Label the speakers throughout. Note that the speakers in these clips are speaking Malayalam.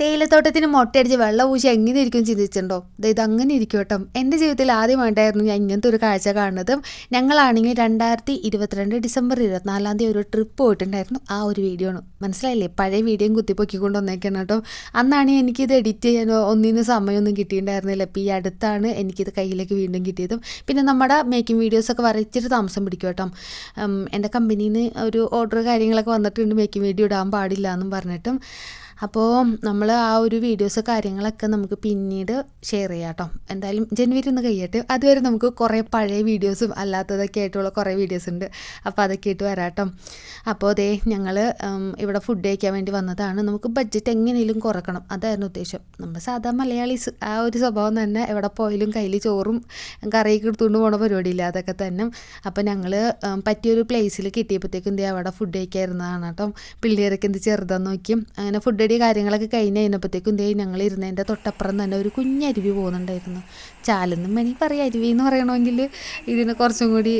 Speaker 1: തേയിലത്തോട്ടത്തിന് മുട്ടയടിച്ച് വെള്ളം പൂശി എങ്ങനെ ഇരിക്കും ചിന്തിച്ചിട്ടുണ്ടോ ഇത് അങ്ങനെ ഇരിക്കും കേട്ടോ. എന്റെ ജീവിതത്തിൽ ആദ്യമായിട്ടായിരുന്നു ഞാൻ ഇങ്ങനത്തെ ഒരു കാഴ്ച കാണുന്നത്. ഞങ്ങളാണെങ്കിൽ രണ്ടായിരത്തി ഇരുപത്തിരണ്ട് ഡിസംബർ ഇരുപത്തിനാലാം തീയതി ഒരു ട്രിപ്പ് പോയിട്ടുണ്ടായിരുന്നു. ആ ഒരു വീഡിയോ ആണ്. മനസ്സിലായില്ലേ? പഴയ വീഡിയോയും കുത്തിപ്പൊക്കിക്കൊണ്ട് വന്നേക്കാണ് കേട്ടോ. അന്നാണ് എനിക്കിത് എഡിറ്റ് ചെയ്യാനോ ഒന്നിനും സമയമൊന്നും കിട്ടിയിട്ടുണ്ടായിരുന്നില്ല. അപ്പോൾ ഈ അടുത്താണ് എനിക്കിത് കയ്യിലേക്ക് വീണ്ടും കിട്ടിയതും. പിന്നെ നമ്മുടെ മേക്കിംഗ് വീഡിയോസൊക്കെ വരച്ചിട്ട് താമസം പിടിക്കും കേട്ടോ. എന്റെ കമ്പനിയിൽ നിന്ന് ഒരു ഓർഡർ കാര്യങ്ങളൊക്കെ വന്നിട്ടുണ്ട്. മേക്കിംഗ് വീഡിയോ ഇടാൻ പാടില്ല എന്നും പറഞ്ഞിട്ടും. അപ്പോൾ നമ്മൾ ആ ഒരു വീഡിയോസ് കാര്യങ്ങളൊക്കെ നമുക്ക് പിന്നീട് ഷെയർ ചെയ്യാം കേട്ടോ എന്തായാലും ജനുവരി ഒന്ന് കഴിയട്ടെ. അതുവരെ നമുക്ക് കുറേ പഴയ വീഡിയോസും അല്ലാത്തതൊക്കെ ആയിട്ടുള്ള കുറേ വീഡിയോസ് ഉണ്ട്. അപ്പോൾ അതൊക്കെ ആയിട്ട് വരാം കേട്ടോ അപ്പോൾ അതേ ഞങ്ങൾ ഇവിടെ ഫുഡ് കഴിക്കാൻ വേണ്ടി വന്നതാണ്. നമുക്ക് ബഡ്ജറ്റ് എങ്ങനെയും കുറക്കണം. അതായിരുന്നു ഉദ്ദേശം. നമ്മൾ സാധാ മലയാളീസ് ആ ഒരു സ്വഭാവം തന്നെ എവിടെ പോയാലും കയ്യിൽ ചോറും കറിയൊക്കെ എടുത്തുകൊണ്ട് പോണ പരിപാടിയില്ല. അതൊക്കെ തന്നെ. അപ്പോൾ ഞങ്ങൾ പറ്റിയൊരു പ്ലേസിൽ കിട്ടിയപ്പോഴത്തേക്കും എന്ത് അവിടെ ഫുഡ് കഴിക്കാതിരുന്നതാണ് കേട്ടോ പിള്ളേരൊക്കെ എന്ത് ചെറുതാന്ന് നോക്കി അങ്ങനെ ഫുഡ് അടി കാര്യങ്ങളൊക്കെ കഴിഞ്ഞ് കഴിഞ്ഞപ്പോഴത്തേക്കും ഇതേ ഞങ്ങൾ ഇരുന്നതിന്റെ തൊട്ടപ്പുറം തന്നെ ഒരു കുഞ്ഞരുവി പോകുന്നുണ്ടായിരുന്നു. ചാലെന്നും എനിക്ക് പറയാം. അരുവി എന്ന് പറയണമെങ്കിൽ ഇതിന് കുറച്ചും കൂടി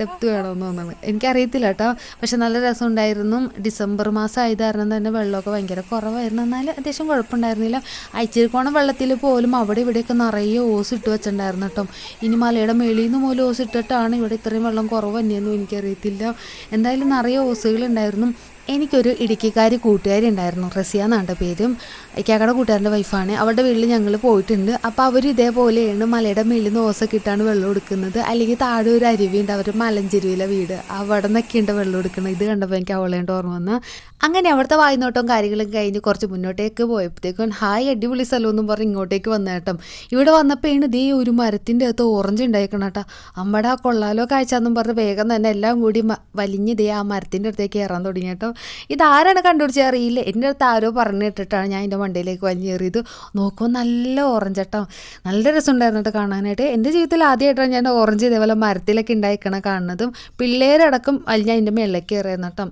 Speaker 1: ഡെപ്ത് വേണമെന്ന് തോന്നുന്നു. എനിക്കറിയത്തില്ല കേട്ടോ. പക്ഷെ നല്ല രസം ഉണ്ടായിരുന്നു ഡിസംബർ മാസം ആയത് കാരണം തന്നെ വെള്ളമൊക്കെ ഭയങ്കര കുറവായിരുന്നു. എന്നാൽ അത്യാവശ്യം കുഴപ്പമുണ്ടായിരുന്നില്ല. അയച്ചിരിക്കോണം വെള്ളത്തിൽ പോലും അവിടെ ഇവിടെയൊക്കെ നിറയെ ഓസ് ഇട്ട് വെച്ചിട്ടുണ്ടായിരുന്നു കേട്ടോ. ഇനി മലയുടെ മേളിൽ നിന്ന് പോലും ഓസ് ഇട്ടിട്ടാണ് ഇവിടെ ഇത്രയും വെള്ളം കുറവ് തന്നെയെന്നും എനിക്കറിയത്തില്ല. എന്തായാലും നിറയെ ഓസുകളുണ്ടായിരുന്നു എനിക്കൊരു ഇടുക്കിക്കാരി കൂട്ടുകാരി ഉണ്ടായിരുന്നു. റസിയ എന്നാണ് പേരും. ഇക്കാക്കട കൂട്ടുകാരന്റെ വൈഫാണ് അവരുടെ വീട്ടിൽ ഞങ്ങൾ പോയിട്ടുണ്ട്. അപ്പോൾ അവർ ഇതേപോലെയാണ് മലയുടെ മേളിൽ നിന്ന് ഓസൊക്കെ ഇട്ടാണ് വെള്ളം എടുക്കുന്നത്. അല്ലെങ്കിൽ താഴെ ഒരു അരുവിയുണ്ട്. അവർ മലഞ്ചെരുവിലെ വീട്. അവിടെ നിന്നൊക്കെയുണ്ട് വെള്ളം എടുക്കുന്നത്. ഇത് കണ്ടപ്പോൾ എനിക്ക് അവളേണ്ട ഓർമ്മ വന്ന്. അങ്ങനെ അവിടുത്തെ വായ്നോട്ടവും കാര്യങ്ങളും കഴിഞ്ഞ് കുറച്ച് മുന്നോട്ടേക്ക് പോയപ്പോഴത്തേക്കും ഹായ് അടിപൊളി സ്ഥലം എന്നും പറഞ്ഞ് ഇങ്ങോട്ടേക്ക് വന്ന കേട്ടോ. ഇവിടെ വന്നപ്പോഴാണ് ദേ ഒരു മരത്തിന്റെ അകത്ത് ഓറഞ്ച് ഉണ്ടായിരിക്കണം കേട്ടോ. അമ്മടെ ആ കൊള്ളാലോ കാഴ്ച എന്നും പറഞ്ഞ് വേഗം തന്നെ എല്ലാം കൂടി വലിഞ്ഞ് ദേ ആ മരത്തിന്റെ അടുത്തേക്ക് കയറാൻ തുടങ്ങി കേട്ടോ. ഇതാരാണ് കണ്ടുപിടിച്ചത് അറിയില്ല. എന്റെ അടുത്ത് ആരോ പറഞ്ഞു ഇട്ടിട്ടാണ് ഞാൻ എന്റെ വണ്ടിയിലേക്ക് വലിഞ്ഞേറിയത് നോക്കുമ്പോൾ നല്ല ഓറഞ്ച് കേട്ടോ നല്ല രസമുണ്ടായിരുന്നു കേട്ടോ കാണാനായിട്ട്. എന്റെ ജീവിതത്തിൽ ആദ്യമായിട്ടാണ് ഞാൻ ഓറഞ്ച് ഇതേപോലെ മരത്തിലൊക്കെ ഉണ്ടായിക്കണ കാണുന്നതും പിള്ളേരടക്കം ഞാൻ അതിന്റെ മേളിലേക്ക് കയറിയായിരുന്നു കേട്ടോ.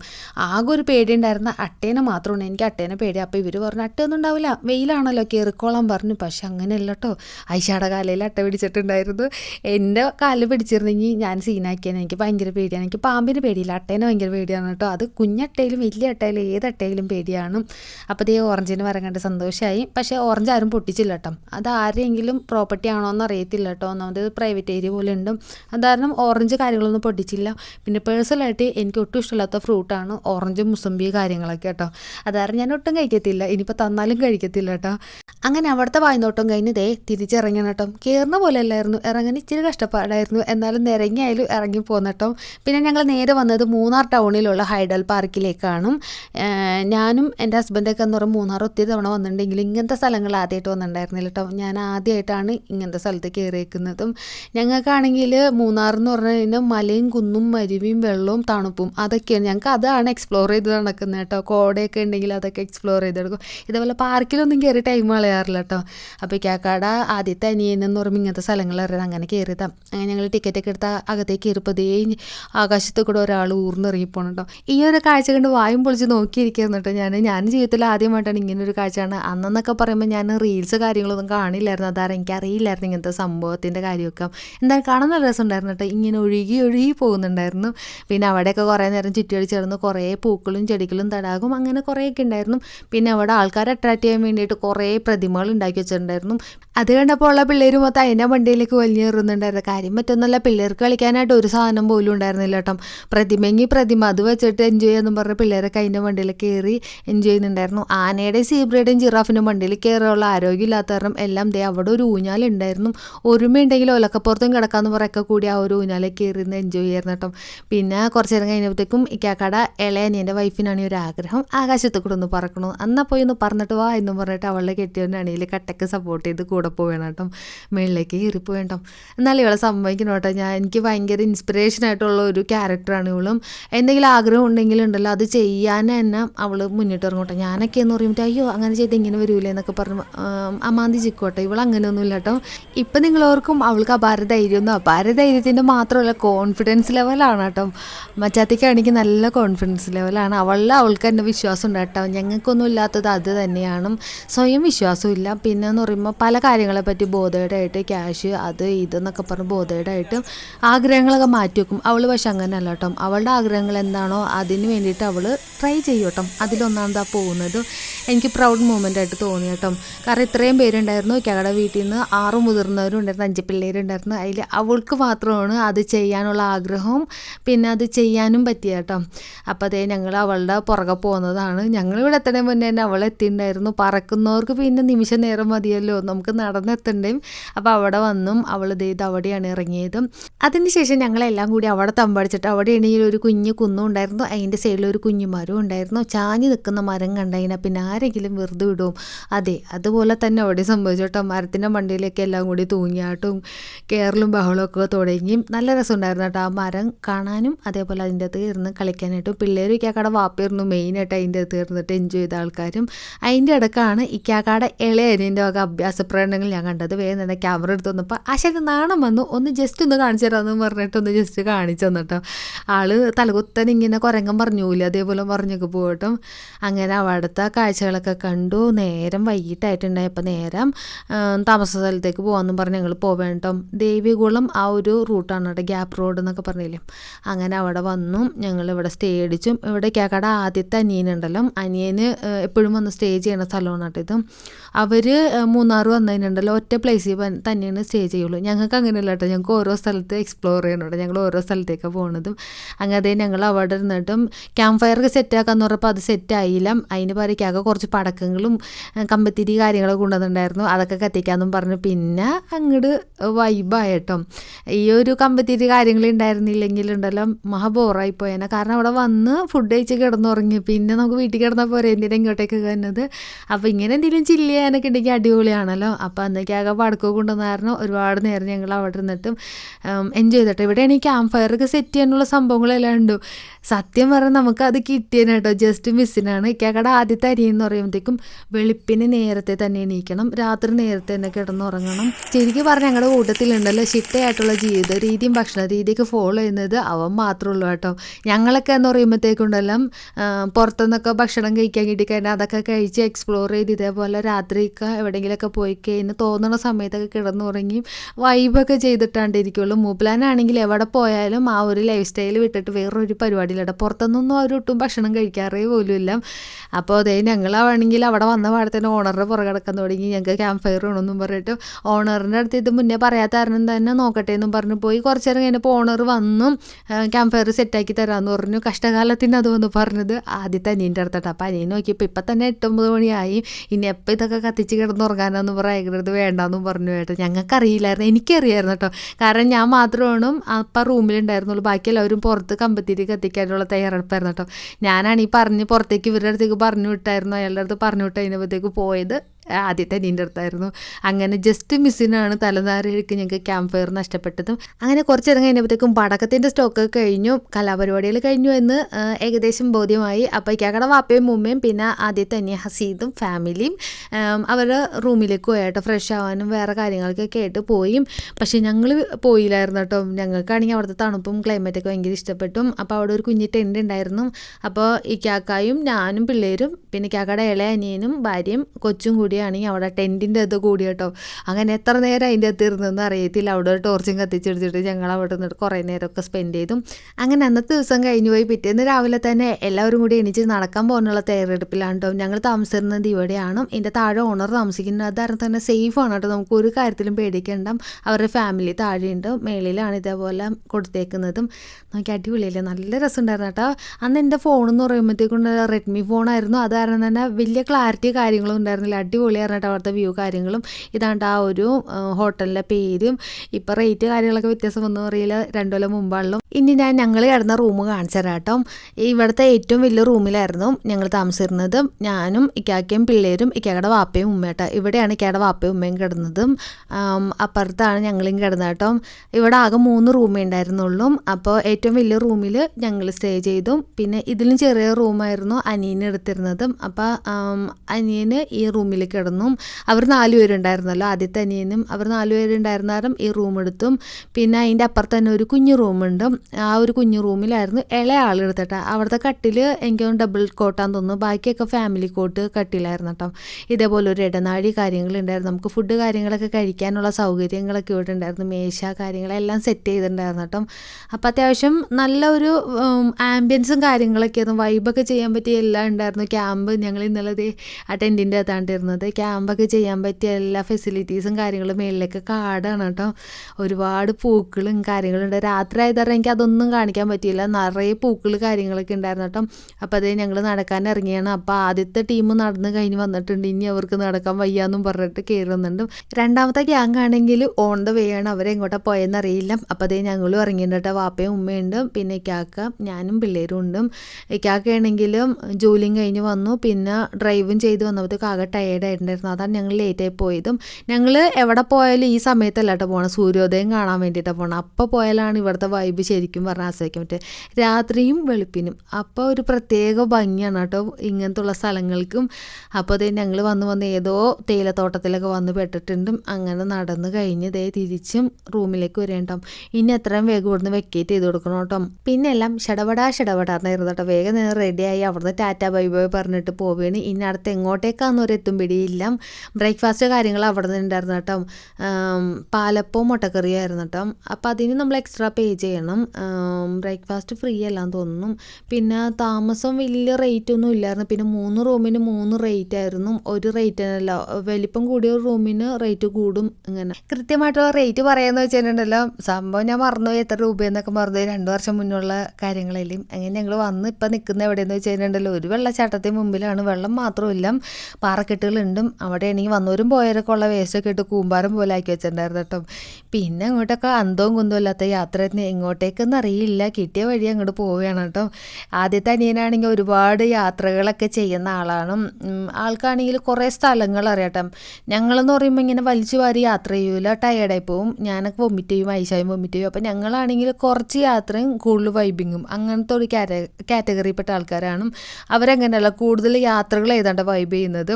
Speaker 1: ആകെ ഒരു പേടി ഉണ്ടായിരുന്ന അട്ടേനെ മാത്രമാണ് എനിക്ക് അട്ടേനെ പേടി. അപ്പോൾ ഇവർ പറഞ്ഞു അട്ടയൊന്നും ഉണ്ടാവില്ല. വെയിലാണല്ലോ കയറിക്കോളാൻ പറഞ്ഞു. പക്ഷെ അങ്ങനെയല്ല കേട്ടോ. ഐഷാടെ കാലയിൽ അട്ട പിടിച്ചിട്ടുണ്ടായിരുന്നു. എന്റെ കാൽ പിടിച്ചിരുന്നെങ്കിൽ ഞാൻ സീനാക്കിയാണ് എനിക്ക് ഭയങ്കര പേടിയാണ്. എനിക്ക് പാമ്പിന് പേടിയില്ല. അട്ടേനെ ഭയങ്കര പേടിയാണ് കേട്ടോ. അത് കുഞ്ഞട്ടയിലും വലിയ അട്ടയിൽ ഏത് അട്ടയിലും പേടിയാണ്. അപ്പോൾ ദേ ഓറഞ്ചിന് വരാൻ കണ്ട് സന്തോഷമായി പക്ഷേ ഓറഞ്ച് ആരും പൊട്ടിച്ചില്ല കേട്ടോ അത് ആരെങ്കിലും പ്രോപ്പർട്ടി ആണോ എന്ന് അറിയത്തില്ല കേട്ടോ ഒന്നാമത് പ്രൈവറ്റ് ഏരിയ പോലെ ഉണ്ട്. അതാരണം ഓറഞ്ച് കാര്യങ്ങളൊന്നും പൊട്ടിച്ചില്ല. പിന്നെ പേഴ്സണലായിട്ട് എനിക്ക് ഒട്ടും ഇഷ്ടമില്ലാത്ത ഫ്രൂട്ടാണ് ഓറഞ്ച് മുസമ്പി കാര്യങ്ങളൊക്കെ കേട്ടോ അതാരണം ഞാൻ ഒട്ടും കഴിക്കത്തില്ല. ഇനിയിപ്പോൾ തന്നാലും കഴിക്കത്തില്ല കേട്ടോ അങ്ങനെ അവിടുത്തെ വായ്നോട്ടം കഴിഞ്ഞ് ദേ തിരിച്ചിറങ്ങണം കേട്ടോ കയറുന്ന പോലെ അല്ലായിരുന്നു. ഇറങ്ങാൻ ഇച്ചിരി കഷ്ടപ്പാടായിരുന്നു. എന്നാലും നിരങ്ങിയായാലും ഇറങ്ങി പോന്നട്ടോ പിന്നെ ഞങ്ങൾ നേരെ വന്നത് മൂന്നാർ ടൗണിലുള്ള ഹൈഡൽ പാർക്കിലേക്കാണ് ഏഹ് ഞാനും എന്റെ ഹസ്ബൻഡൊക്കെ എന്ന് പറയുമ്പോൾ മൂന്നാർ ഒത്തിരി തവണ വന്നിട്ടുണ്ടെങ്കിൽ ഇങ്ങനത്തെ സ്ഥലങ്ങൾ ആദ്യമായിട്ട് വന്നിട്ടുണ്ടായിരുന്നില്ല കേട്ടോ. ഞാൻ ആദ്യമായിട്ടാണ് ഇങ്ങനത്തെ സ്ഥലത്ത് കയറിയേക്കുന്നതും. ഞങ്ങൾക്കാണെങ്കിൽ മൂന്നാർ എന്ന് പറഞ്ഞു കഴിഞ്ഞാൽ മലയും കുന്നും മരുവിയും വെള്ളവും തണുപ്പും അതൊക്കെയാണ്. ഞങ്ങൾക്ക് അതാണ് എക്സ്പ്ലോർ ചെയ്ത് നടക്കുന്നത് കേട്ടോ. കോടയൊക്കെ ഉണ്ടെങ്കിൽ അതൊക്കെ എക്സ്പ്ലോർ ചെയ്തെടുക്കും ഇതേപോലെ പാർക്കിലൊന്നും കയറി ടൈം കളയാറില്ല കേട്ടോ. അപ്പോൾ കാക്കാട ആദ്യത്തെ അനിയനെന്ന് പറയുമ്പോൾ ഇങ്ങനത്തെ സ്ഥലങ്ങൾ അറിയാം അങ്ങനെ കയറിയതാ. അങ്ങനെ ഞങ്ങൾ ടിക്കറ്റൊക്കെ എടുത്ത അകത്തേക്ക് കയറിപ്പോൾ ദേ ആകാശത്ത് കൂടെ ഒരാൾ ഊർന്നിറങ്ങി പോകണം കേട്ടോ. ഈ ഒരു കാഴ്ച കണ്ട് വായും പൊളിച്ച് നോക്കിയിരിക്കുക എന്നിട്ട് ഞാൻ ഞാൻ ജീവിതത്തിൽ ആദ്യമായിട്ടാണ് ഇങ്ങനെ ഒരു കാഴ്ചയാണ്. അന്നെന്നൊക്കെ പറയുമ്പോൾ ഞാൻ റീൽസ് കാര്യങ്ങളൊന്നും കാണില്ലായിരുന്നു. അതാരം എനിക്കറിയില്ലായിരുന്നു ഇങ്ങനത്തെ സംഭവത്തിന്റെ കാര്യമൊക്കെ. എന്തായാലും കാണാൻ നല്ല രസമുണ്ടായിരുന്നു കേട്ടോ ഇങ്ങനെ ഒഴുകി ഒഴുകി പോകുന്നുണ്ടായിരുന്നു. പിന്നെ അവിടെയൊക്കെ കുറേ നേരം ചുറ്റിയടി ചേർന്ന് കുറേ പൂക്കളും ചെടികളും തടാകും അങ്ങനെ കുറേയൊക്കെ ഉണ്ടായിരുന്നു. പിന്നെ അവിടെ ആൾക്കാരെ അട്രാക്ട് ചെയ്യാൻ വേണ്ടിയിട്ട് കുറേ പ്രതിമകൾ ഉണ്ടാക്കി വെച്ചിട്ടുണ്ടായിരുന്നു. അത് കണ്ടപ്പോൾ ഉള്ള പിള്ളേർ മൊത്തം അതിന്റെ വണ്ടിയിലേക്ക് വലിഞ്ഞേറുന്നുണ്ടായിരുന്നു കാര്യം മറ്റൊന്നല്ല പിള്ളേർക്ക് കളിക്കാനായിട്ട് ഒരു സാധനം പോലും ഉണ്ടായിരുന്നില്ല കേട്ടോ. പ്രതിമയെങ്കിൽ പ്രതിമ അത് വെച്ചിട്ട് എൻജോയ് ചെയ്യാന്ന് പറഞ്ഞ പിള്ളേരൊക്കെ അതിന്റെ വണ്ടിയിൽ കയറി എൻജോയ് ചെയ്യുന്നുണ്ടായിരുന്നു. ആനയുടെ സീബ്രയുടെയും ജിറാഫിന്റെ വണ്ടിയിൽ കയറാനുള്ള ആരോഗ്യമില്ലാത്ത കാരണം എല്ലാം ദേ അവിടെ ഒരു ഊഞ്ഞാലുണ്ടായിരുന്നു ഒരുമയുണ്ടെങ്കിൽ ഒലക്കപ്പുറത്തും കിടക്കാമെന്ന് പറയൊക്കെ കൂടി ആ ഒരു ഊഞ്ഞാലെ കയറി നിന്ന് എൻജോയ് ചെയ്യായിരുന്നു കേട്ടോ. പിന്നെ കുറച്ച് നേരം കഴിഞ്ഞപ്പോഴത്തേക്കും ഇക്കാക്കട ഇളയനിയന്റെ വൈഫിനാണ് ഈ ഒരു ആഗ്രഹം. ആകാശത്ത് കൂടെ ഒന്ന് പറക്കണു. അന്നാ പോയി ഒന്ന് പറഞ്ഞിട്ട് വാ എന്ന് പറഞ്ഞിട്ട് അവളുടെ കെട്ടിയവനാണെങ്കിൽ കട്ടയ്ക്ക് സപ്പോർട്ട് ചെയ്ത് കൂടെ പോവേണം കേട്ടോ. മേളിലേക്ക് കയറിപ്പോവേണ്ട എന്നാലും ഇവളെ സംഭവിക്കണം കേട്ടോ. ഞാൻ എനിക്ക് ഭയങ്കര ഇൻസ്പിറേഷൻ ആയിട്ടുള്ള ഒരു ക്യാരക്ടറാണ് ഇവളും. എന്തെങ്കിലും ആഗ്രഹം ഉണ്ടെങ്കിലും ഉണ്ടല്ലോ അത് ചെയ്യാൻ തന്നെ അവൾ മുന്നിട്ട് ഇറങ്ങും കേട്ടോ. ഞാനൊക്കെ എന്ന് പറയുമ്പോൾ അയ്യോ അങ്ങനെ ചെയ്ത് ഇങ്ങനെ വരൂലേ എന്നൊക്കെ പറഞ്ഞു അമാന്തി ചിക്കോട്ടെ ഇവൾ അങ്ങനെയൊന്നുമില്ല കേട്ടോ. ഇപ്പം നിങ്ങളോർക്കും അവൾക്ക് അപാര ധൈര്യമൊന്നും അപാര ധൈര്യത്തിന്റെ മാത്രമല്ല കോൺഫിഡൻസ് ലെവലാണ് കേട്ടോ. മച്ചാത്തിക്കാണെങ്കിൽ നല്ല കോൺഫിഡൻസ് ലെവലാണ് അവളിൽ അവൾക്ക് തന്നെ വിശ്വാസം ഉണ്ട് കേട്ടോ. ഞങ്ങൾക്കൊന്നും ഇല്ലാത്തത് അത് തന്നെയാണ്. സ്വയം വിശ്വാസമില്ല പിന്നെ എന്ന് പറയുമ്പോൾ പല കാര്യങ്ങളെ പറ്റി ബോധേഡായിട്ട് ക്യാഷ് അത് ഇതെന്നൊക്കെ പറഞ്ഞ് ബോധേഡായിട്ട് ആഗ്രഹങ്ങളൊക്കെ മാറ്റി വെക്കും അവൾ പക്ഷെ അങ്ങനെയല്ല കേട്ടോ. അവളുടെ ആഗ്രഹങ്ങൾ എന്താണോ അതിന് വേണ്ടിയിട്ട് അവൾ ട്രൈ ചെയ്യും കേട്ടോ. അതിലൊന്നാമതാ പോകുന്നത്. എനിക്ക് പ്രൗഡ് മൂമെന്റ് ആയിട്ട് തോന്നി കേട്ടോ. കാരണം ഇത്രയും പേരുണ്ടായിരുന്നു. ഞങ്ങളുടെ വീട്ടിൽ നിന്ന് ആറ് മുതിർന്നവരും ഉണ്ടായിരുന്നു. അഞ്ച് പിള്ളേരുണ്ടായിരുന്നു. അതിൽ അവൾക്ക് മാത്രമാണ് അത് ചെയ്യാനുള്ള ആഗ്രഹവും പിന്നെ അത് ചെയ്യാനും പറ്റിയ കേട്ടോ. അപ്പോൾ അതേ ഞങ്ങൾ അവളുടെ പുറകെ പോകുന്നതാണ്. ഞങ്ങളിവിടെ എത്തണേ മുന്നേ തന്നെ അവൾ പറക്കുന്നവർക്ക് പിന്നെ നിമിഷ നേരം മതിയല്ലോ. നമുക്ക് നടന്നെത്തണ്ടേയും അപ്പോൾ അവിടെ വന്നും അവൾ ഇത് അവിടെയാണ് ഇറങ്ങിയതും. അതിനുശേഷം ഞങ്ങളെല്ലാം കൂടി അവിടെ തമ്പടിച്ചിട്ട് അവിടെയാണെങ്കിൽ ഒരു കുഞ്ഞ് കുന്നും ഉണ്ടായിരുന്നു. അതിന്റെ സൈഡിൽ ഒരു കുഞ്ഞു മരവും ഉണ്ടായിരുന്നു. ചാഞ്ഞ് നിൽക്കുന്ന മരം കണ്ടതിനെ പിന്നെ ആരെങ്കിലും വെറുതെ വിടും അതെ അതുപോലെ തന്നെ അവിടെ സംഭവിച്ചോട്ടോ മരത്തിന്റെ മണ്ടിയിലേക്ക് എല്ലാം കൂടി തൂങ്ങിയാട്ടും കേരളും ബഹളവും ഒക്കെ തുടങ്ങി. നല്ല രസമുണ്ടായിരുന്നു കേട്ടോ. ആ മരം കാണാനും അതേപോലെ അതിന്റെ അകത്ത് ഇരുന്ന് കളിക്കാനായിട്ടും. പിള്ളേരും ഇക്കാക്കട വാപ്പായിരുന്നു മെയിനായിട്ട് അതിന്റെ അകത്ത് ഇരുന്നിട്ട് എൻജോയ് ചെയ്ത ആൾക്കാരും. അതിന്റെ ഇടക്കാണ് ഇക്കാക്കാട ഇളയനിന്റെ ഒക്കെ അഭ്യാസ പ്രകടനങ്ങൾ ഞാൻ കണ്ടത് വേഗം തന്നെ ക്യാമറ എടുത്ത് വന്നപ്പോൾ ആശാന് നാണം വന്നു. ഒന്ന് ജസ്റ്റ് ഒന്ന് കാണിച്ചു തരാമെന്ന് പറഞ്ഞിട്ട് ഒന്ന് ജസ്റ്റ് കാണിച്ചു തന്നിട്ടോ. ആൾ തലകുത്തൻ ഇങ്ങനെ കുരങ്ങൻ പറഞ്ഞൂല അതേപോലെ പറഞ്ഞൊക്കെ പോകട്ടോ അങ്ങനെ അവിടുത്തെ കാഴ്ചകളൊക്കെ കണ്ടു. നേരം വൈകിട്ടായിട്ടുണ്ടായപ്പോൾ നേരം താമസ സ്ഥലത്തേക്ക് പോകാമെന്നും പറഞ്ഞ് ഞങ്ങൾ പോവേണ്ടോ ദേവികുളം ആ ഒരു റൂട്ടാണ് കേട്ടോ ഗ്യാപ്പ് റോഡ് എന്നൊക്കെ പറഞ്ഞില്ലേ. അങ്ങനെ അവിടെ വന്നു. ഞങ്ങൾ ഇവിടെ സ്റ്റേ അടിച്ചും. ഇവിടെ കേക്കട ആദ്യത്തെ അനിയനുണ്ടല്ലോ അനിയന് എപ്പോഴും വന്ന് സ്റ്റേ ചെയ്യണ സ്ഥലമാണ് കേട്ടോ ഇത്. അവർ മൂന്നാർ വന്നതിനുണ്ടല്ലോ ഒറ്റ പ്ലേസിൽ തന്നെയാണ് സ്റ്റേ ചെയ്യുള്ളൂ. ഞങ്ങൾക്ക് അങ്ങനെയല്ല കേട്ടോ ഞങ്ങൾക്ക് ഓരോ സ്ഥലത്ത് എക്സ്പ്ലോർ ചെയ്യണോട്ടോ ഞങ്ങൾ ഓരോ സ്ഥലത്തേക്ക് പോകുന്നതും അങ്ങനെ ഞങ്ങൾ അവിടെ ഇരുന്നിട്ടും ക്യാമ്പ് ഫയർ സെറ്റ് ആക്കാന്ന് പറഞ്ഞപ്പോൾ അത് സെറ്റ് ആയില്ല. അതിന് പകരക്കാകെ കുറച്ച് പടക്കങ്ങളും കമ്പത്തിരി കാര്യങ്ങളൊക്കെ കൊണ്ടുവന്നിട്ടുണ്ടായിരുന്നു. അതൊക്കെ കത്തിക്കാമെന്നും പറഞ്ഞു. പിന്നെ അങ്ങോട്ട് വൈബായിട്ടോ ഈ ഒരു കമ്പത്തിരി കാര്യങ്ങൾ ഉണ്ടായിരുന്നില്ലെങ്കിൽ ഉണ്ടല്ലോ മഹാബോറായി പോയേനെ. കാരണം അവിടെ വന്ന് ഫുഡ് കഴിച്ച് കിടന്നുറങ്ങി. പിന്നെ നമുക്ക് വീട്ടിൽ കിടന്നാൽ പോരെ. എന്തിനാ ഇങ്ങോട്ടേക്ക് വന്നത് അപ്പോൾ ഇങ്ങനെ എന്തെങ്കിലും ചില്ല് ചെയ്യാനൊക്കെ ഉണ്ടെങ്കിൽ അടിപൊളിയാണല്ലോ. അപ്പോൾ അന്നേക്കാകെ പടക്കമൊക്കെ കൊണ്ടുവന്ന കാരണം ഒരുപാട് നേരം ഞങ്ങൾ അവിടെ ഇരുന്നിട്ടും എൻജോയ് ചെയ്തിട്ട്. ഇവിടെ ഈ ക്യാമ്പ് ഫയറൊക്കെ സെറ്റ് ചെയ്യാനുള്ള സംഭവങ്ങളെല്ലാം ഉണ്ട്. സത്യം പറഞ്ഞാൽ നമുക്ക് അത് കിട്ടിയേനെ കേട്ടോ ജസ്റ്റ് മിസ്സിനാണ് ഇക്കാക്കട ആദ്യത്തെ അരി എന്ന് പറയുമ്പോഴത്തേക്കും വെളുപ്പിന് നേരത്തെ തന്നെ എണീക്കണം. രാത്രി നേരത്തെ തന്നെ കിടന്നുറങ്ങണം ശരിക്കും പറഞ്ഞാൽ ഞങ്ങളുടെ കൂട്ടത്തിലുണ്ടല്ലോ ചിട്ടയായിട്ടുള്ള ജീവിത രീതിയും ഭക്ഷണ രീതിയൊക്കെ ഫോളോ ചെയ്യുന്നത് അവൻ മാത്രമേ ഉള്ളൂ കേട്ടോ. ഞങ്ങളൊക്കെ എന്ന് പറയുമ്പോഴത്തേക്കുണ്ടല്ലോ പുറത്തുനിന്നൊക്കെ ഭക്ഷണം കഴിക്കാൻ കിട്ടിക്കഴിഞ്ഞാൽ അതൊക്കെ കഴിച്ച് എക്സ്പ്ലോർ ചെയ്ത് ഇതേപോലെ രാത്രിയൊക്കെ എവിടെയെങ്കിലുമൊക്കെ പോയി കഴിഞ്ഞ് തോന്നുന്ന സമയത്തൊക്കെ കിടന്നുറങ്ങി വൈബൊക്കെ ചെയ്തിട്ടാണ്ടിരിക്കുള്ളൂ. മൂപ്പിലാനാണെങ്കിൽ എവിടെ പോയാലും ആ ഒരു ലൈഫ് സ്റ്റൈൽ വിട്ടിട്ട് വേറൊരു പരിപാടിയില്ല. പുറത്തുനിന്നൊന്നും അവരൊട്ടും ഭക്ഷണം കഴിക്കാറേ പോലുമില്ല. അപ്പോൾ അതേ ഞങ്ങളാണെങ്കിൽ അവിടെ വന്ന പാടത്തേന് ഓണറിന്റെ പുറകെ കിടക്കാൻ തുടങ്ങി. ഞങ്ങൾക്ക് ക്യാമ്പ് ഫയർ വേണമെന്നും പറഞ്ഞിട്ട് ഓണറിന്റെ അടുത്ത് ഇത് മുന്നേ പറയാത്ത കാരണം തന്നെ നോക്കട്ടെ എന്നും പറഞ്ഞു പോയി. കുറച്ച് നേരം കഴിഞ്ഞപ്പോൾ ഓണർ വന്നു ക്യാമ്പ് ഫയർ സെറ്റാക്കി തരാമെന്ന് പറഞ്ഞു. കഷ്ടകാലത്തിന് അത് വന്ന് പറഞ്ഞത്. ആദ്യത്തെ അനിയന്റെ അടുത്തോട്ട്. അപ്പോൾ അനിയൻ നോക്കിയപ്പോൾ ഇപ്പം തന്നെ എട്ടൊമ്പത് മണിയായി. ഇനി എപ്പോൾ ഇതൊക്കെ കത്തിച്ച് കിടന്നുറങ്ങാനാന്ന് പറയരുത് വേണ്ടാന്നും പറഞ്ഞു കേട്ടോ. ഞങ്ങൾക്കറിയില്ലായിരുന്നു. എനിക്കറിയായിരുന്നു കേട്ടോ. കാരണം ഞാൻ മാത്രമാണ് അപ്പം റൂമിലുണ്ടായിരുന്നുള്ളൂ. ബാക്കി എല്ലാവരും പുറത്ത് കമ്പത്തിരി കത്തിക്കാനുള്ള തയ്യാറെടുപ്പായിരുന്നു കേട്ടോ. ഞാനാണ് ഈ പറഞ്ഞ് പുറത്തേക്ക് ഇവരുടെ അടുത്തേക്ക് പറഞ്ഞു വിട്ടായിരുന്നു. അയാളുടെ അടുത്ത് പറഞ്ഞു വിട്ട് അതിനകത്തേക്ക് പോയത്. ആദ്യത്തെ അനിയന്റെ അടുത്തായിരുന്നു. അങ്ങനെ ജസ്റ്റ് മിസ്സിനാണ് തലനാരിഴക്ക് ഞങ്ങൾക്ക് ക്യാമ്പ് ഫയർ നഷ്ടപ്പെട്ടതും. അങ്ങനെ കുറച്ച് ഇറങ്ങി കഴിഞ്ഞപ്പോഴത്തേക്കും പടക്കത്തിന്റെ സ്റ്റോക്ക് കഴിഞ്ഞു. കലാപരിപാടികൾ കഴിഞ്ഞു എന്ന് ഏകദേശം ബോധ്യമായി. അപ്പോൾ ഇക്കാക്കട വാപ്പയും ഉമ്മയും പിന്നെ ആദ്യത്തെ തന്നെ ഹസീദും ഫാമിലിയും അവരുടെ റൂമിലേക്ക് പോയാട്ടോ ഫ്രഷ് ആവാനും വേറെ കാര്യങ്ങൾക്കൊക്കെ ആയിട്ട് പോയി. പക്ഷേ ഞങ്ങൾ പോയില്ലായിരുന്നു കേട്ടോ. ഞങ്ങൾക്കാണെങ്കിൽ അവിടുത്തെ തണുപ്പും ക്ലൈമറ്റൊക്കെ ഭയങ്കര ഇഷ്ടപ്പെട്ടു. അപ്പോൾ അവിടെ ഒരു കുഞ്ഞി ടെന്റ് ഉണ്ടായിരുന്നു. അപ്പോൾ ഇക്കാക്കായും ഞാനും പിള്ളേരും പിന്നെ ഇക്കാക്കയുടെ ഇളയ അനിയനും ഭാര്യയും കൊച്ചും കൂടിയാണെങ്കിൽ അവിടെ ടെന്റിന്റെ അത് കൂടി കേട്ടോ. അങ്ങനെ എത്ര നേരം അതിന്റെ അകത്ത് ഇരുന്നെന്ന് അറിയത്തില്ല. അവിടെ ടോർച്ചും കത്തിച്ചെടുത്തിട്ട് ഞങ്ങൾ അവിടെ നിന്നിട്ട് കുറേ നേരമൊക്കെ സ്പെൻഡ് ചെയ്തു. അങ്ങനെ അന്നത്തെ ദിവസം കഴിഞ്ഞു പോയി. പിറ്റേന്ന് രാവിലെ തന്നെ എല്ലാവരും കൂടി എണീച്ച് നടക്കാൻ പോകാനുള്ള തയ്യാറെടുപ്പിലാണ് കേട്ടോ. ഞങ്ങൾ താമസിക്കുന്നത് ഇവിടെയാണ്. എന്റെ താഴെ ഓണർ താമസിക്കുന്നത്. അതാരം തന്നെ സേഫ് ആണ് കേട്ടോ. നമുക്ക് ഒരു കാര്യത്തിലും പേടിക്കേണ്ട. അവരുടെ ഫാമിലി താഴെയുണ്ട് മേളിലാണ് ഇതേപോലെ കൊടുത്തേക്കുന്നതും. നോക്കി അടിപൊളിയല്ലേ? നല്ല രസമുണ്ടായിരുന്നു കേട്ടോ. അന്ന് എന്റെ ഫോൺ എന്ന് പറയുമ്പോഴത്തേക്കും റെഡ്മി ഫോണായിരുന്നു അത് തന്നെ വലിയ ക്ലാരിറ്റി കാര്യങ്ങളും ഉണ്ടായിരുന്നില്ല. കേട്ടോ അവിടുത്തെ വ്യൂ കാര്യങ്ങളും. ഇതാണ്ട് ആ ഒരു ഹോട്ടലിന്റെ പേരും ഇപ്പോൾ റേറ്റ് കാര്യങ്ങളൊക്കെ വ്യത്യാസം ഒന്നും അറിയില്ല രണ്ടു കൊല്ലം മുമ്പാണല്ലോ. ഇനി ഞാൻ ഞങ്ങൾ കിടന്ന റൂം കാണിച്ചു തരാം കേട്ടോ. ഇവിടുത്തെ ഏറ്റവും വലിയ റൂമിലായിരുന്നു ഞങ്ങൾ താമസിച്ചിരുന്നത്. ഞാനും ഇക്കാക്കയും പിള്ളേരും ഇക്കാക്കയുടെ വാപ്പയും ഉമ്മേട്ടാ ഇവിടെയാണ് ഇക്കയുടെ വാപ്പയും ഉമ്മയും കിടന്നതും. അപ്പുറത്താണ് ഞങ്ങളും കിടന്നത് കേട്ടോ. ഇവിടെ ആകെ മൂന്ന് റൂമേ ഉണ്ടായിരുന്നുള്ളൂ. അപ്പോൾ ഏറ്റവും വലിയ റൂമിൽ ഞങ്ങൾ സ്റ്റേ ചെയ്തു. പിന്നെ ഇതിലും ചെറിയ റൂമായിരുന്നു അനിയന് എടുത്തിരുന്നതും. അപ്പോൾ അനിയന് ഈ റൂമിലേക്ക് കിടന്നു അവർ നാലുപേരുണ്ടായിരുന്നല്ലോ ആദ്യത്തെ അനിയനും അവർ നാല് പേരുണ്ടായിരുന്നാലും ഈ റൂം എടുത്തും. പിന്നെ അതിന്റെ അപ്പുറത്ത് തന്നെ ഒരു കുഞ്ഞു റൂമുണ്ട് ആ ഒരു കുഞ്ഞു റൂമിലായിരുന്നു ഇളയ ആൾ അവിടുത്തെ കട്ടിൽ എനിക്ക് ഡബിൾ കോട്ടാന്ന് തോന്നുന്നു. ബാക്കിയൊക്കെ ഫാമിലി കോട്ട് കട്ടിലായിരുന്നു കേട്ടോ. ഇതേപോലെ ഒരു ഇടനാഴി കാര്യങ്ങളുണ്ടായിരുന്നു. നമുക്ക് ഫുഡ് കാര്യങ്ങളൊക്കെ കഴിക്കാനുള്ള സൗകര്യങ്ങളൊക്കെ ഇവിടെ ഉണ്ടായിരുന്നു. മേശ കാര്യങ്ങളെല്ലാം സെറ്റ് ചെയ്തിട്ടുണ്ടായിരുന്നു കേട്ടോ. അപ്പോൾ അത്യാവശ്യം നല്ല ഒരു ആംബിയൻസും കാര്യങ്ങളൊക്കെ ആയിരുന്നു വൈബൊക്കെ ചെയ്യാൻ പറ്റിയ എല്ലാം ഉണ്ടായിരുന്നു. ക്യാമ്പ് ഞങ്ങൾ ഇന്നലെ ആ ടെന്റിന്റെ അകത്താണ്ടിരുന്നത് ക്യാമ്പൊക്കെ ചെയ്യാൻ പറ്റിയ എല്ലാ ഫെസിലിറ്റീസും കാര്യങ്ങളും മേളിലേക്ക് കാടാണ് കേട്ടോ. ഒരുപാട് പൂക്കളും കാര്യങ്ങളും ഉണ്ട്. രാത്രി ആയതറിയാം എനിക്ക് അതൊന്നും കാണിക്കാൻ പറ്റിയില്ല. നിറയെ പൂക്കൾ കാര്യങ്ങളൊക്കെ ഉണ്ടായിരുന്നു കേട്ടോ. അപ്പോൾ അതേ ഞങ്ങൾ നടക്കാൻ ഇറങ്ങിയാണ്. അപ്പോൾ ആദ്യത്തെ ടീം നടന്ന് കഴിഞ്ഞ് വന്നിട്ടുണ്ട്. ഇനി അവർക്ക് നടക്കാൻ വയ്യാന്നും പറഞ്ഞിട്ട് കയറുന്നുണ്ട് രണ്ടാമത്തെ ഗ്യാങ് ആണെങ്കിൽ ഓൺ ദ വേ ആണ്. അവരെങ്ങോട്ടാ പോയെന്ന് അറിയില്ല. അപ്പോൾ അതേ ഞങ്ങളും ഇറങ്ങിയിട്ടുണ്ട് വാപ്പയും ഉമ്മയുണ്ട് പിന്നെ ഇക്കാക്ക ഞാനും പിള്ളേരും ഉണ്ട്. ഇക്കാക്കയാണെങ്കിലും ജോലിയും കഴിഞ്ഞ് വന്നു. പിന്നെ ഡ്രൈവും ചെയ്ത് വന്നപ്പോഴത്തേക്ക് ആകെ ടയേർഡ് ആയിട്ടുണ്ടായിരുന്നു അതാണ് ഞങ്ങൾ ലേറ്റായി പോയതും. ഞങ്ങൾ എവിടെ പോയാലും ഈ സമയത്തല്ല കേട്ടോ പോകണം സൂര്യോദയം കാണാൻ വേണ്ടിയിട്ടാണ് പോകണം അപ്പോൾ പോയാലാണ് ഇവിടുത്തെ വൈബ് ശരിക്കും പറഞ്ഞാൽ ആസ്വദിക്കാൻ പറ്റുക. രാത്രിയും വെളുപ്പിനും. അപ്പോൾ ഒരു പ്രത്യേക ഭംഗിയാണ് കേട്ടോ ഇങ്ങനത്തുള്ള സ്ഥലങ്ങൾക്കും. അപ്പോൾ അതേ ഞങ്ങൾ വന്ന് വന്ന് ഏതോ തേയിലത്തോട്ടത്തിലൊക്കെ വന്ന് പെട്ടിട്ടുണ്ട് അങ്ങനെ നടന്ന് കഴിഞ്ഞ് ദേ തിരിച്ചും റൂമിലേക്ക് വരേണ്ടാവും ഇനി എത്രയും വേഗം ഇവിടുന്ന് വെക്കേറ്റ് ചെയ്ത് കൊടുക്കണം കേട്ടോ. പിന്നെ എല്ലാം ഷടപടാ ഷടപടാന്നായിരുന്നു കേട്ടോ. വേഗം നേരെ റെഡിയായി അവിടുന്ന് ടാറ്റ ബൈ ബൈ പറഞ്ഞിട്ട് പോവുകയാണ് ഇനി അടുത്ത് എങ്ങോട്ടേക്കാന്ന് ഒരു എത്തും പിടിയില്ല ബ്രേക്ക്ഫാസ്റ്റ് കാര്യങ്ങൾ അവിടെ നിന്ന് ഉണ്ടായിരുന്നു കേട്ടോ. പാലപ്പവും പാലപ്പവും മുട്ടക്കറിയായിരുന്നു കേട്ടോ. അപ്പോൾ അതിന് നമ്മൾ എക്സ്ട്രാ പേ ചെയ്യണം. ബ്രേക്ക്ഫാസ്റ്റ് ഫ്രീ അല്ലാന്ന് തോന്നുന്നു. പിന്നെ താമസം വലിയ റേറ്റ് ഒന്നും ഇല്ലായിരുന്നു. പിന്നെ മൂന്ന് റൂമിന് മൂന്ന് റേറ്റ് ആയിരുന്നു. ഒരു റേറ്റ് അല്ല. വലിപ്പം കൂടിയ റൂമിന് റേറ്റ് കൂടും ഇങ്ങനെ. കൃത്യമായിട്ടുള്ള റേറ്റ് പറയാമെന്ന് വെച്ചിട്ടുണ്ടല്ലോ. സംഭവം ഞാൻ മറന്നുപോയി. എത്ര രൂപയെന്നൊക്കെ മറന്നുപോയി. രണ്ട് വർഷം മുന്നുള്ള കാര്യങ്ങളിലും അങ്ങനെ ഞങ്ങൾ വന്ന് ഇപ്പം നിൽക്കുന്ന എവിടെയെന്ന് വെച്ചിട്ടുണ്ടല്ലോ. ഒരു വെള്ളച്ചാട്ടത്തിന് മുമ്പിലാണ്. വെള്ളം മാത്രമില്ല. പാറക്കെട്ടുകളുണ്ട് അവിടെയാണെങ്കിൽ വന്നവരും പോയവരൊക്കെ ഉള്ള വേസ്റ്റൊക്കെ ഇട്ട് കൂമ്പാരം പോലെ ആക്കി വെച്ചിട്ടുണ്ടായിരുന്നു കേട്ടോ. പിന്നെ അങ്ങോട്ടൊക്കെ അന്തവും കുന്തവും ഇല്ലാത്ത യാത്ര എങ്ങോട്ടേക്കെന്ന് അറിയില്ല. കിട്ടിയ വഴി അങ്ങോട്ട് പോവുകയാണ് കേട്ടോ. ആദ്യത്തെ അനിയനാണെങ്കിൽ ഒരുപാട് യാത്രകളൊക്കെ ചെയ്യുന്ന ആളാണ്. ആൾക്കാണെങ്കിൽ കുറേ സ്ഥലങ്ങൾ അറിയാട്ടോ ഞങ്ങളെന്ന് പറയുമ്പോൾ ഇങ്ങനെ വലിച്ചു വാരി യാത്ര ചെയ്യൂല. ടയേർഡായി പോവും. ഞാനൊക്കെ വൊമിറ്റ് ചെയ്യും ഐശായും വൊമിറ്റ് ചെയ്യും. അപ്പോൾ ഞങ്ങളാണെങ്കിൽ കുറച്ച് യാത്രയും കൂടുതൽ വൈബിങ്ങും അങ്ങനത്തെ ഒരു കാറ്റ കാറ്റഗറിപ്പെട്ട ആൾക്കാരാണ്. അവരങ്ങനെയല്ല കൂടുതൽ യാത്രകൾ ഏതാണ്ട് വൈബ് ചെയ്യുന്നത്.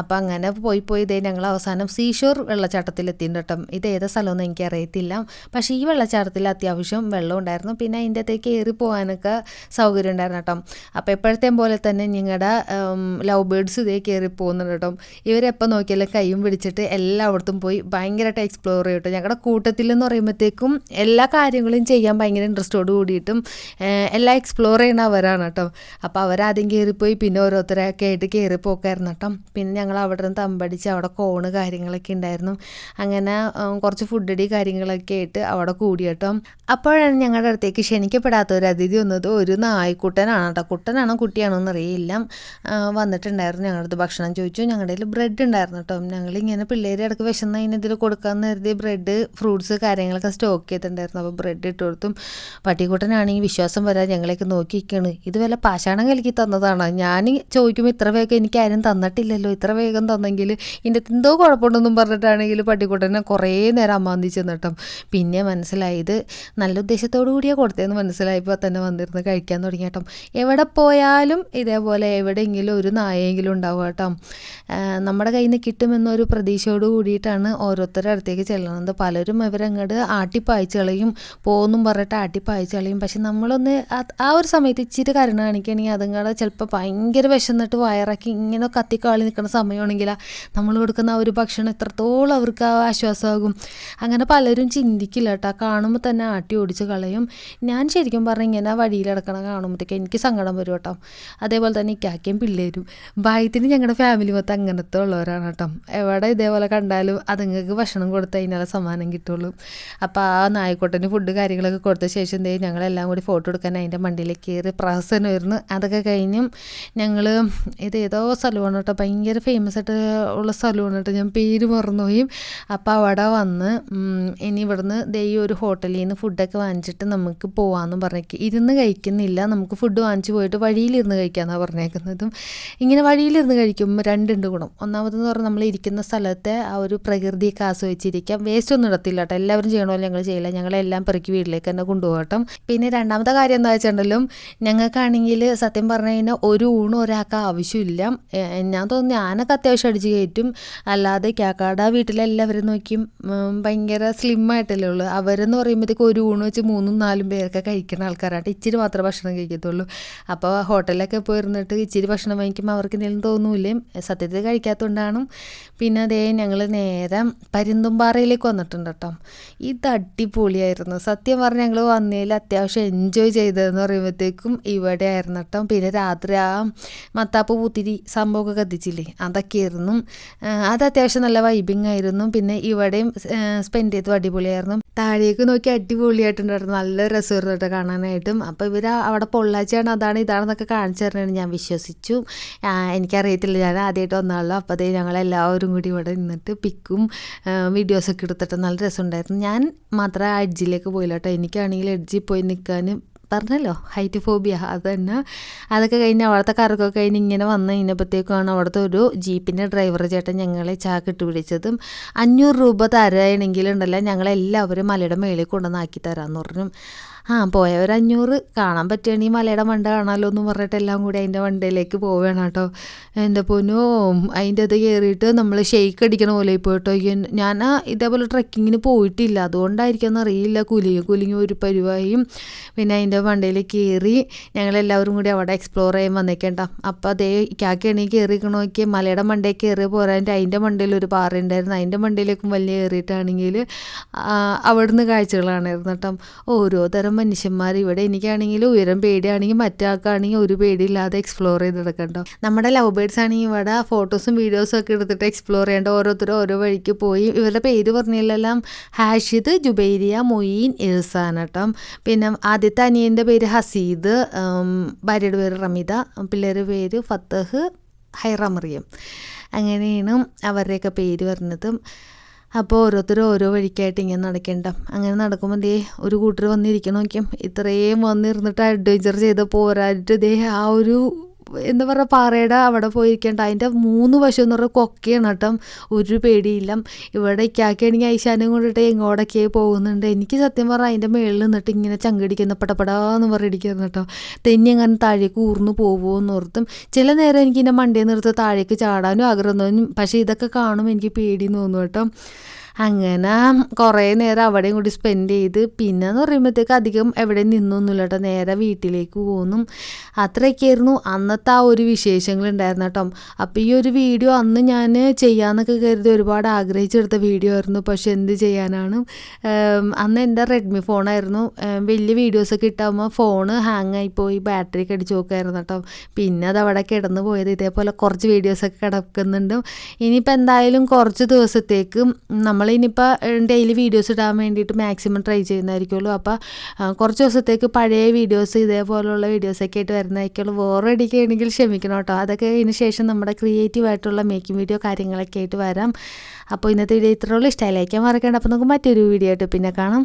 Speaker 1: അപ്പോൾ അങ്ങനെ പോയി പോയി ഇതേ ഞങ്ങൾ അവസാനം സീഷോർ വെള്ളച്ചാട്ടത്തിൽ എത്തിയിട്ടുണ്ട് കേട്ടോ. ഇത് ഏത് സ്ഥലമൊന്നും എനിക്ക് അറിയത്തില്ല പക്ഷേ ഈ വെള്ളച്ചാട്ടത്തിൽ അത്യാവശ്യം വെള്ളം ഉണ്ടായിരുന്നു. പിന്നെ അതിന്റെ അകത്തേക്ക് കയറി പോകാനൊക്കെ സൗകര്യം ഉണ്ടായിരുന്നു കേട്ടോ. അപ്പോൾ എപ്പോഴത്തെ പോലെ തന്നെ നിങ്ങളുടെ ലവ് ബേർഡ്സ് ഇതേ കയറി പോകുന്നുണ്ട് കേട്ടോ. ഇവരെപ്പോൾ നോക്കിയാലും കൈയും പിടിച്ചിട്ട് എല്ലായിടത്തും പോയി ഭയങ്കരമായിട്ട് എക്സ്പ്ലോർ ചെയ്യും കേട്ടോ. ഞങ്ങളുടെ കൂട്ടത്തിൽ എന്ന് പറയുമ്പോഴത്തേക്കും എല്ലാ കാര്യങ്ങളും ചെയ്യാൻ ഭയങ്കര ഇൻട്രസ്റ്റോട് കൂടിയിട്ടും എല്ലാം എക്സ്പ്ലോർ ചെയ്യണ അവരാണ് കേട്ടോ. അപ്പോൾ അവരാദ്യം കയറിപ്പോയി പിന്നെ ഓരോരുത്തരൊക്കെ ആയിട്ട് കയറി പോക്കായിരുന്നു കേട്ടോ. പിന്നെ ഞങ്ങൾ അവിടെ നിന്ന് തമ്പടിച്ച് അവിടെ കോണ് കാര്യങ്ങളൊക്കെ ഉണ്ടായിരുന്നു. അങ്ങനെ കുറച്ച് ഫുഡടി കാര്യങ്ങളൊക്കെ ആയിട്ട് അവിടെ കൂടി കേട്ടോ. അപ്പോഴാണ് ഞങ്ങളുടെ അടുത്തേക്ക് ക്ഷണിക്കപ്പെടാത്ത ഒരു അതിഥി വന്നത് ഒരു നായ്ക്കുട്ടനാണ് കേട്ടോ. കുട്ടനാണോ കുട്ടിയാണോ എന്നറിയില്ല. വന്നിട്ടുണ്ടായിരുന്നു ഞങ്ങളുടെ അടുത്ത് ഭക്ഷണം ചോദിച്ചു. ഞങ്ങളുടെ കയ്യിൽ ബ്രെഡ് ഉണ്ടായിരുന്നു കേട്ടോ. ഞങ്ങളിങ്ങനെ പിള്ളേരെ ഇടയ്ക്ക് വിശന്ന് ഇതിൽ കൊടുക്കാമെന്ന് കരുതി ബ്രെഡ് ഫ്രൂട്ട്സ് കാര്യങ്ങളൊക്കെ സ്റ്റോക്ക് ചെയ്തിട്ടുണ്ടായിരുന്നു. അപ്പോൾ ബ്രെഡ് ഇട്ട് കൊടുത്തും. പട്ടിക്കുട്ടനാണെങ്കിൽ വിശ്വാസം വരാൻ ഞങ്ങളെയൊക്കെ നോക്കി നിൽക്കുകയാണ് ഇത് വല്ല പാഷാണം കലക്കി തന്നതാണ്? ഞാൻ ചോദിക്കുമ്പോൾ ഇത്ര വേഗം എനിക്ക് ആരും തന്നിട്ടില്ലല്ലോ. ഇത്ര വേഗം തന്നെങ്കിൽ ഇതിന്റെ എന്തോ കുഴപ്പമുണ്ടെന്നും പറഞ്ഞിട്ടാണെങ്കിൽ പട്ടിക്കുട്ടനെ കുറേ നേരം അമ്മാന്തിച്ചു നിന്നിട്ടും പിന്നെ മനസ്സിലായത് നല്ല ഉദ്ദേശത്തോടു കൂടിയാണ് കൊടുത്തതെന്ന് മനസ്സിലായപ്പോൾ തന്നെ വന്നിരുന്ന് കഴിക്കാൻ തുടങ്ങി കേട്ടോ എവിടെ പോയാലും ഇതേപോലെ എവിടെയെങ്കിലും ഒരു നായെങ്കിലും ഉണ്ടാവും കേട്ടോ. നമ്മുടെ കയ്യിൽ നിന്ന് കിട്ടുമെന്നൊരു പ്രതീക്ഷയോട് കൂടിയിട്ടാണ് ഓരോരുത്തരുടെ അടുത്തേക്ക് ചെല്ലുന്നത്. പലരും ഇവരങ്ങോട്ട് ആട്ടിപ്പായച്ച് കളയും പോകുന്നും പറഞ്ഞിട്ട് ആട്ടിപ്പായച്ച് കളയും പക്ഷെ നമ്മളൊന്ന് ആ ഒരു സമയത്ത് ഇച്ചിരി കരുണ കാണിക്കുകയാണെങ്കിൽ അതുങ്ങളെ ചിലപ്പോൾ ഭയങ്കര വിശന്നിട്ട് വയറാക്കി ഇങ്ങനെ കത്തിക്കാളി നിൽക്കുന്ന സമയമാണെങ്കിൽ നമ്മൾ കൊടുക്കുന്ന ആ ഒരു ഭക്ഷണം എത്രത്തോളം അവർക്ക് ആ ആശ്വാസമാകും. അങ്ങനെ പലരും ചിന്തിക്കില്ല കേട്ടോ കാണുമ്പോൾ തന്നെ ആട്ടി ഓടിച്ച് കളയും. ഞാൻ ശരിക്കും പറഞ്ഞാൽ ഇങ്ങനെ വഴിയിൽ കിടക്കണ കാണുമ്പോഴത്തേക്ക് എനിക്ക് സങ്കടം വരും കേട്ടോ. അതേപോലെ തന്നെ ഇക്കാക്കിയും പിള്ളേരും. ഭയത്തിന് ഞങ്ങളുടെ ഫാമിലി മൊത്തം അങ്ങനത്തെ ഉള്ളവരാണ് കേട്ടോ എവിടെ ഇതേപോലെ കണ്ടാലും അതുങ്ങൾക്ക് ഭക്ഷണം കൊടുത്ത് കഴിഞ്ഞാൽ സമ്മാനം കിട്ടുള്ളൂ. അപ്പോൾ ആ നായക്കോട്ടന് ഫുഡ് കാര്യങ്ങളൊക്കെ കൊടുത്ത ശേഷം ദേ ഞങ്ങളെല്ലാം കൂടി ഫോട്ടോ എടുക്കാൻ അതിന്റെ മണ്ടിയിലേക്ക് കയറി പ്രഹസനമായിരുന്നു അതൊക്കെ കഴിഞ്ഞും ഞങ്ങൾ ഇത് ഏതോ സ്ഥലമാണ് കേട്ടോ ഭയങ്കര ഫേമസ് ആയിട്ട് ഉള്ള സ്ഥലമാണ് കേട്ടോ. ഞാൻ പേര് മറന്നുപോയി. അപ്പോൾ അവിടെ വന്ന് ഇനി ഇവിടുന്ന് ദേ ഈ ഒരു ഹോട്ടലിൽ നിന്ന് ഫുഡൊക്കെ വാങ്ങിച്ചിട്ട് നമുക്ക് പോകാമെന്ന് പറഞ്ഞേക്ക്. ഇരുന്ന് കഴിക്കുന്നില്ല. നമുക്ക് ഫുഡ് വാങ്ങിച്ച് പോയിട്ട് വഴിയിലിരുന്ന് കഴിക്കാമെന്നാണ് പറഞ്ഞേക്കുന്നതും. ഇങ്ങനെ വഴിയിലിരുന്ന് കഴിക്കുമ്പോൾ രണ്ടുണ്ട് ഗുണം. ഒന്നാമതെന്ന് പറഞ്ഞാൽ നമ്മൾ ഇരിക്കുന്ന സ്ഥലത്തെ ആ ഒരു പ്രകൃതിയൊക്കെ ആസ്വദിച്ചിരിക്കാം. വേസ്റ്റ് ഒന്നും ഇടത്തില്ല കേട്ടോ. എല്ലാവരും ചെയ്യണമല്ലോ ഞങ്ങൾ ചെയ്യില്ല. ഞങ്ങളെല്ലാം പെറുക്കി വീട്ടിലേക്ക് തന്നെ കൊണ്ടുപോകട്ടോ പിന്നെ രണ്ടാമത്തെ കാര്യം എന്താ വെച്ചിട്ടുണ്ടെങ്കിലും ഞങ്ങൾക്കാണെങ്കിൽ സത്യം പറഞ്ഞു കഴിഞ്ഞാൽ ഒരു ഊണ് ഒരാൾക്ക് ആവശ്യമില്ല. ഞാൻ തോന്നുന്നു ഞാനൊക്കെ ഞാനൊക്കെ അത്യാവശ്യം അടിച്ച് കയറ്റും. അല്ലാതെ കാക്കാട വീട്ടിലെല്ലാവരും നോക്കിയും ഭയങ്കര സ്ലിം ആയിട്ടല്ലേ ഉള്ളൂ. അവരെന്ന് പറയുമ്പോഴത്തേക്ക് ഒരു ഊണ് വെച്ച് മൂന്നും നാലും പേരൊക്കെ കഴിക്കുന്ന ആൾക്കാരാണ്. ഇച്ചിരി മാത്രം ഭക്ഷണം കഴിക്കത്തുള്ളൂ. അപ്പോൾ ഹോട്ടലിലൊക്കെ പോയിരുന്നിട്ട് ഇച്ചിരി ഭക്ഷണം വാങ്ങിക്കുമ്പോൾ അവർക്ക് എന്തെങ്കിലും തോന്നൂലേ? സത്യത്തിൽ കഴിക്കാത്തതുകൊണ്ടാണ്. പിന്നെ അതേ ഞങ്ങൾ നേരം പരുന്തുംപാറയിലേക്ക് വന്നിട്ടുണ്ട് കേട്ടോ. ഇത് അടിപൊളിയായിരുന്നു. സത്യം പറഞ്ഞാൽ ഞങ്ങൾ വന്നതിൽ അത്യാവശ്യം എൻജോയ് ചെയ്തതെന്ന് പറയുമ്പോഴത്തേക്കും ഇവിടെ ആയിരുന്നു കേട്ടോ. പിന്നെ രാത്രി ആ മത്താപ്പ് പൂത്തിരി സംഭവമൊക്കെ കത്തിച്ചില്ലേ? അതൊക്കെയായിരുന്നു. അത് അത്യാവശ്യം നല്ല വൈബിങ് ആയിരുന്നു. പിന്നെ ഇവിടെയും സ്പെൻഡ് ചെയ്തു അടിപൊളിയായിരുന്നു. താഴേക്ക് നോക്കി അടിപൊളിയായിട്ടുണ്ടായിരുന്നു. നല്ല രസമായിരുന്നു കാണാനായിട്ടും. അപ്പോൾ ഇവർ അവിടെ പൊള്ളാച്ചിയാണ് അതാണ് ഇതാണെന്നൊക്കെ കാണിച്ചു തരണമെന്ന് ഞാൻ വിശ്വസിച്ചു. എനിക്കറിയത്തില്ല. ഞാൻ ആദ്യമായിട്ട് വന്നാളോ. അപ്പോൾ അതേ ഞങ്ങളെല്ലാവരും കൂടി ഇവിടെ നിന്നിട്ട് പിക്കും വീഡിയോസൊക്കെ എടുത്തിട്ട് നല്ല രസമുണ്ടായിരുന്നു. ഞാൻ മാത്രമേ അഡ്ജിലേക്ക് പോയില്ല കേട്ടോ. എനിക്കാണെങ്കിൽ എഡ്ജിൽ പോയി നിൽക്കാൻ പറഞ്ഞല്ലോ ഹൈറ്റ് ഫോബിയ അത് തന്നെ അതൊക്കെ കഴിഞ്ഞ് അവിടുത്തെ കറക്കൊക്കെ കഴിഞ്ഞ് ഇങ്ങനെ വന്ന് കഴിഞ്ഞപ്പോഴത്തേക്കാണ് അവിടുത്തെ ഒരു ജീപ്പിന്റെ ഡ്രൈവർ ചേട്ടൻ ഞങ്ങളെ ചാക്കിട്ട് പിടിച്ചതും അഞ്ഞൂറ് രൂപ തരാണെങ്കിലുണ്ടല്ലോ ഞങ്ങളെല്ലാവരും മലയുടെ മേളിൽ കൊണ്ടുവന്നാക്കി തരാമെന്ന് പറഞ്ഞു. ആ പോയ ഒരു അഞ്ഞൂറ് കാണാൻ പറ്റുകയാണെങ്കിൽ മലയുടെ മണ്ട കാണാമല്ലോ എന്ന് പറഞ്ഞിട്ട് എല്ലാം കൂടി അതിന്റെ വണ്ടയിലേക്ക് പോവുകയാണ് കേട്ടോ. എന്റെ പൊന്നോ അതിന്റെ അത് കയറിയിട്ട് നമ്മൾ ഷെയ്ക്ക് അടിക്കണ പോലെ ഇപ്പോൾ കേട്ടോ. ഞാൻ ഇതേപോലെ ട്രക്കിങ്ങിന് പോയിട്ടില്ല. അതുകൊണ്ടായിരിക്കും എന്നറിയില്ല കുലിയും കുലിങ്ങി ഒരു പരിവായും പിന്നെ അതിന്റെ വണ്ടയിൽ കയറി ഞങ്ങളെല്ലാവരും കൂടി അവിടെ എക്സ്പ്ലോർ ചെയ്യാൻ വന്നേക്കേണ്ട. അപ്പോൾ അതേ കാക്കണി കയറിക്കണ നോക്കി മലയുടെ മണ്ടേ കയറി പോരാന്റെ അതിന്റെ മണ്ടയിൽ ഒരു പാറ ഉണ്ടായിരുന്നു. അതിന്റെ മണ്ടയിലേക്കും വലിയ കയറിയിട്ടാണെങ്കിൽ അവിടുന്ന് കാഴ്ചകളാണായിരുന്നു കേട്ടോ. ഓരോ തരം മനുഷ്യന്മാർ ഇവിടെ എനിക്കാണെങ്കിൽ ഉയരം പേടിയാണെങ്കിൽ മറ്റാൾക്കാണെങ്കിൽ ഒരു പേടിയില്ലാതെ എക്സ്പ്ലോർ ചെയ്ത് നടക്കണ്ടോ. നമ്മുടെ ലവ് ബേർഡ്സ് ആണെങ്കിൽ ഇവിടെ ഫോട്ടോസും വീഡിയോസും ഒക്കെ എടുത്തിട്ട് എക്സ്പ്ലോർ ചെയ്യേണ്ട ഓരോരുത്തരും ഓരോ വഴിക്ക് പോയി. ഇവരുടെ പേര് പറഞ്ഞില്ലെല്ലാം ഹാഷിദ് ജുബൈരിയ മൊയ്യീൻ ഇർസാൻ കേട്ടോ. പിന്നെ ആദ്യത്തെ അനിയന്റെ പേര് ഹസീദ് ഭാര്യയുടെ പേര് റമിത പിള്ളേരുടെ പേര് ഫത്തഹ് ഹൈറമറിയം അങ്ങനെയാണ് അവരുടെയൊക്കെ പേര് പറഞ്ഞതും അപ്പോൾ ഓരോരുത്തരും ഓരോ വഴിക്കായിട്ട് ഇങ്ങനെ നടക്കേണ്ട. അങ്ങനെ നടക്കുമ്പോൾ ദേ ഒരു കൂട്ടർ വന്നിരിക്കണം ഇത്രയും വന്നിരുന്നിട്ട് അഡ്വഞ്ചർ ചെയ്ത് പോരാട്ട് ദേ ആ ഒരു എന്താ പറയുക പാറയുടെ അവിടെ പോയിരിക്കേണ്ട അതിന്റെ മൂന്ന് വശം എന്ന് പറഞ്ഞാൽ കൊക്കയാണ് കേട്ടോ. ഒരു പേടിയില്ല. ഇവിടെ ഇക്കാക്കുകയാണെങ്കിൽ ഐശാനും കൊണ്ടിട്ട് എങ്ങോടൊക്കെ പോകുന്നുണ്ട്. എനിക്ക് സത്യം പറഞ്ഞാൽ അതിന്റെ മേളിൽ നിന്നിട്ട് ഇങ്ങനെ ചങ്കടിക്കുന്ന പടപടാന്ന് പറഞ്ഞിരിക്കുന്നു കേട്ടോ. തെന്നി അങ്ങനെ താഴേക്ക് ഊർന്നു പോകുമോ എന്ന് ഓർത്തും. ചില നേരം എനിക്ക് എന്റെ മണ്ടിയെ നിർത്തി താഴേക്ക് ചാടാനും ആഗ്രഹം തോന്നും. പക്ഷേ ഇതൊക്കെ കാണുമ്പോൾ എനിക്ക് പേടി തോന്നും കേട്ടോ. അങ്ങനെ കുറേ നേരം അവിടെയും കൂടി സ്പെൻഡ് ചെയ്ത് പിന്നെ എന്ന് പറയുമ്പോഴത്തേക്ക് അധികം എവിടെ നിന്നൊന്നുമില്ല കേട്ടോ നേരെ വീട്ടിലേക്ക് പോകുന്നു അത്രയൊക്കെയായിരുന്നു അന്നത്തെ ആ ഒരു വിശേഷങ്ങൾ ഉണ്ടായിരുന്നു കേട്ടോ. അപ്പോൾ ഈ ഒരു വീഡിയോ അന്ന് ഞാൻ ചെയ്യാമെന്നൊക്കെ കരുതി ഒരുപാട് ആഗ്രഹിച്ചെടുത്ത വീഡിയോ ആയിരുന്നു. പക്ഷെ എന്ത് ചെയ്യാനാണ്? അന്ന് എന്റെ റെഡ്മി ഫോണായിരുന്നു വലിയ വീഡിയോസൊക്കെ ഇട്ടാകുമ്പോൾ ഫോണ് ഹാങ് ആയിപ്പോയി ബാറ്ററി ഒക്കെ അടിച്ച് നോക്കായിരുന്നു കേട്ടോ. പിന്നെ അത് അവിടെ കിടന്നു പോയത്. ഇതേപോലെ കുറച്ച് വീഡിയോസൊക്കെ കിടക്കുന്നുണ്ട്. ഇനിയിപ്പോൾ എന്തായാലും കുറച്ച് ദിവസത്തേക്ക് നമ്മളിനിയിപ്പോൾ ഡെയിലി വീഡിയോസ് ഇടാൻ വേണ്ടിയിട്ട് മാക്സിമം ട്രൈ ചെയ്യുന്നതായിരിക്കുമല്ലോ അപ്പോൾ കുറച്ച് ദിവസത്തേക്ക് പഴയ വീഡിയോസ് ഇതേപോലെയുള്ള വീഡിയോസൊക്കെ ആയിട്ട് വരുന്നതായിരിക്കുള്ളൂ. ബോറടിക്കുകയാണെങ്കിൽ ക്ഷമിക്കണം കേട്ടോ. അതൊക്കെ അതിന് ശേഷം നമ്മുടെ ക്രിയേറ്റീവ് ആയിട്ടുള്ള മേക്കിംഗ് വീഡിയോ കാര്യങ്ങളൊക്കെ ആയിട്ട് വരാം. അപ്പോൾ ഇന്നത്തെ വീഡിയോ ഇത്രയുള്ള ഇഷ്ടമായി ലൈക്കാൻ മറക്കേണ്ട. അപ്പോൾ നമുക്ക് മറ്റൊരു വീഡിയോ ആയിട്ട് പിന്നെ കാണാം.